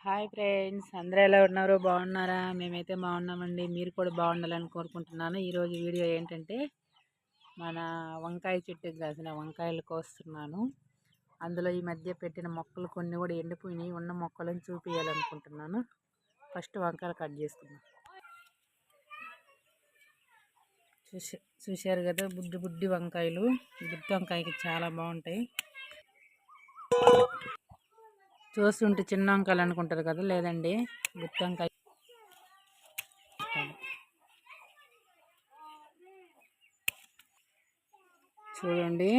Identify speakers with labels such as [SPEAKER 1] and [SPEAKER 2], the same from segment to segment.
[SPEAKER 1] Hi friends అందరూ ఎలా ఉన్నారు? బాగున్నారా? మేమైతే బాగున్నామండి. మీరు కూడా బాగుండాలని కోరుకుంటున్నాను. ఈరోజు వీడియో ఏంటంటే మన వంకాయ చెట్టుకి కాసిన వంకాయలు కోస్తున్నాను. అందులో ఈ మధ్య పెట్టిన మొక్కలు కొన్ని కూడా ఎండిపోయినాయి. ఉన్న మొక్కలను చూపించాలనుకుంటున్నాను ఫస్ట్ వంకాయలు కట్ చేసుకున్నాను చూసి చూశారు కదా బుడ్డి బుడ్డి వంకాయలు. బుడ్డి వంకాయకి చాలా బాగుంటాయి. చూస్తుంటే చిన్న వంకాయలు అనుకుంటారు కదా లేదండి. గుత్తి వంకాయ చూడండి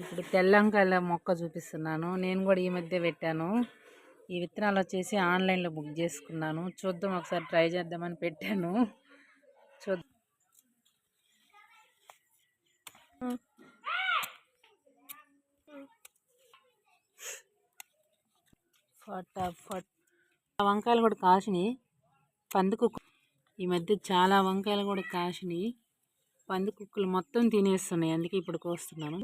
[SPEAKER 1] ఇప్పుడు తెల్లంకాయల మొక్క చూపిస్తున్నాను. నేను కూడా ఈ మధ్య పెట్టాను. ఈ విత్తనాలు వచ్చేసి ఆన్లైన్లో బుక్ చేసుకున్నాను. చూద్దాం ఒకసారి ట్రై చేద్దామని పెట్టాను. చూద్దాం ఫటాఫట్ వంకాయలు కూడా కాసినాయి. పందుకుక్క ఈ మధ్య చాలా వంకాయలు కూడా కాసినాయి. పందుకుక్కలు మొత్తం తినేస్తున్నాయి. అందుకే ఇప్పుడు కోస్తున్నాను.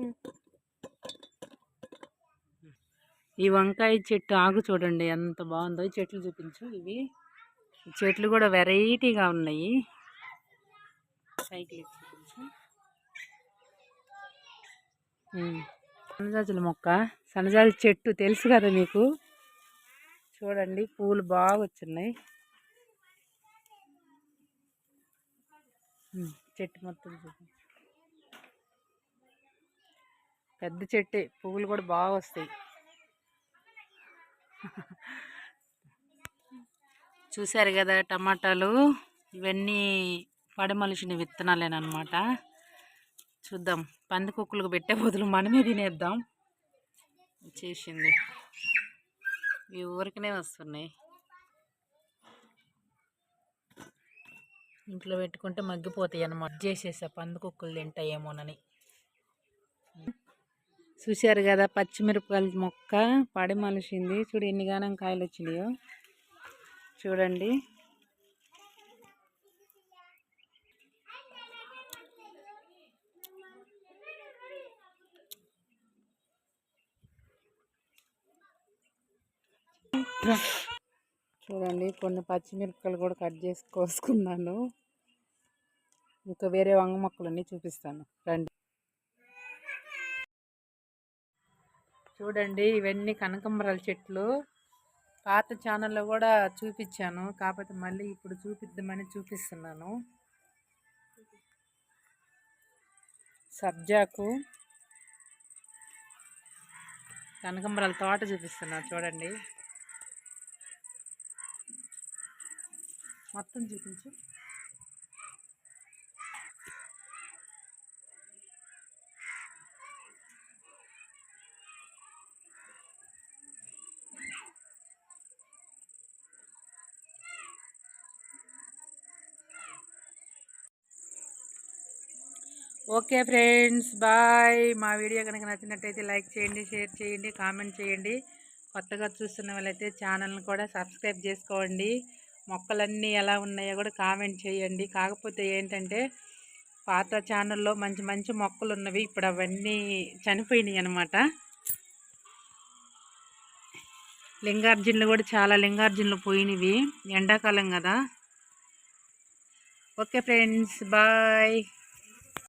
[SPEAKER 1] ఈ వంకాయ చెట్టు ఆకు చూడండి ఎంత బాగుందో. చెట్లు చూపించు. ఇవి చెట్లు కూడా వెరైటీగా ఉన్నాయి. సైకిల్ చూపించు. సన్నజాజుల మొక్క. సన్నజాజుల చెట్టు తెలుసు కదా మీకు? చూడండి పూలు బాగా వచ్చున్నాయి. చెట్టు మొత్తం చూపించు. పెద్ద చెట్టే పువ్వులు కూడా బాగా వస్తాయి. చూశారు కదా టమాటాలు? ఇవన్నీ పడమలిసిన విత్తనాలేనమాట చూద్దాం. పందికొక్కులకు పెట్టే బదులు మనమే తినేద్దాం. చేసింది ఈ ఊరికనే వస్తున్నాయి. ఇంట్లో పెట్టుకుంటే మగ్గిపోతాయి అన్నమాట చేసేసా పందికొక్కులు తింటాయేమోనని. చూశారు కదా పచ్చిమిరపకాయల మొక్క పడి మలిసింది చూడు ఎన్ని గానం కాయలు వచ్చినాయో చూడండి. చూడండి కొన్ని పచ్చిమిరపకాయలు కూడా కట్ చేసి కోసుకున్నాను. ఇంకా వేరే వంగ మొక్కలన్నీ చూపిస్తాను. రండి. చూడండి ఇవన్నీ కనకంబరాల చెట్లు. పాత ఛానల్లో కూడా చూపించాను. కాకపోతే మళ్ళీ ఇప్పుడు చూపిద్దామని చూపిస్తున్నాను. సబ్జాకు కనకంబరాల తోట చూపిస్తున్నాను చూడండి. మొత్తం చూపించు. Okay friends bye. మా వీడియో కనుక నచ్చినట్టయితే లైక్ చేయండి షేర్ చేయండి కామెంట్ చేయండి. కొత్తగా చూస్తున్న వాళ్ళైతే ఛానల్ని కూడా సబ్స్క్రైబ్ చేసుకోండి. మొక్కలన్నీ ఎలా ఉన్నాయో కూడా కామెంట్ చేయండి. కాకపోతే ఏంటంటే పాత ఛానల్లో మంచి మంచి మొక్కలు ఉన్నవి ఇప్పుడు అవన్నీ చనిపోయినాయి అనమాట లింగార్జునులు కూడా చాలా లింగార్జునులు పోయినవి ఎండాకాలం కదా. Okay friends bye.